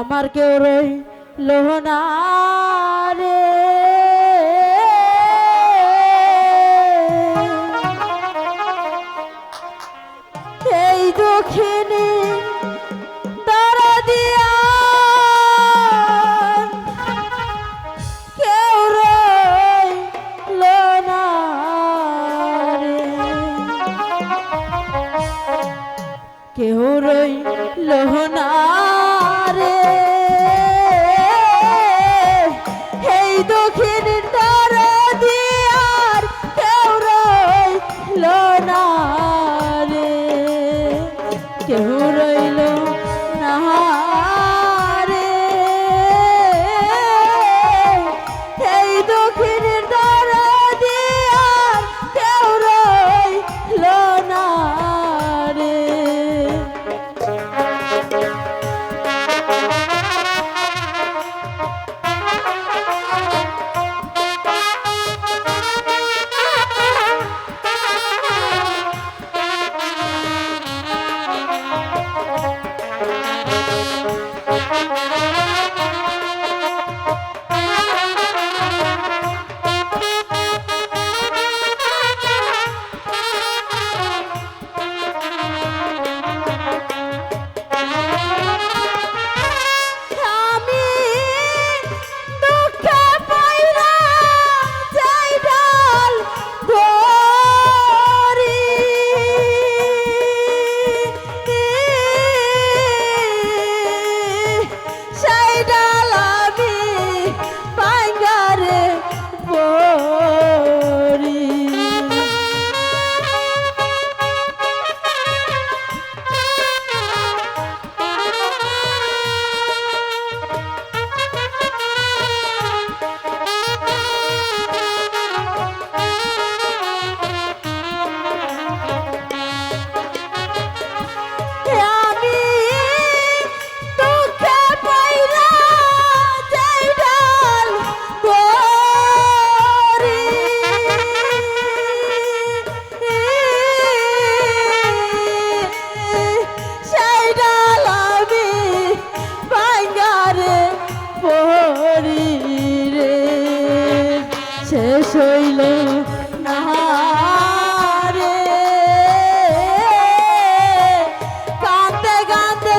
আমার কেউ রইল রে। এই দুঃখিনী কেউ রই লোহনা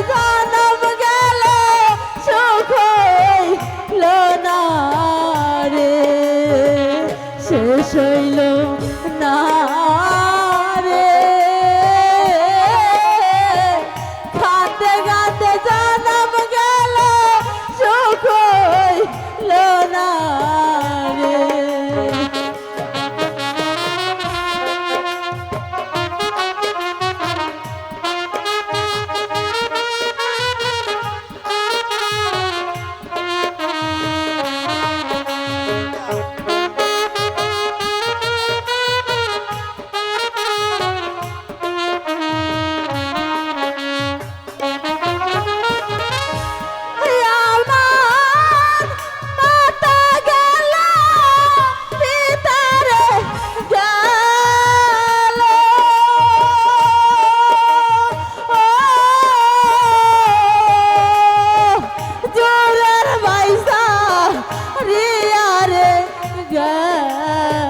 God! ah,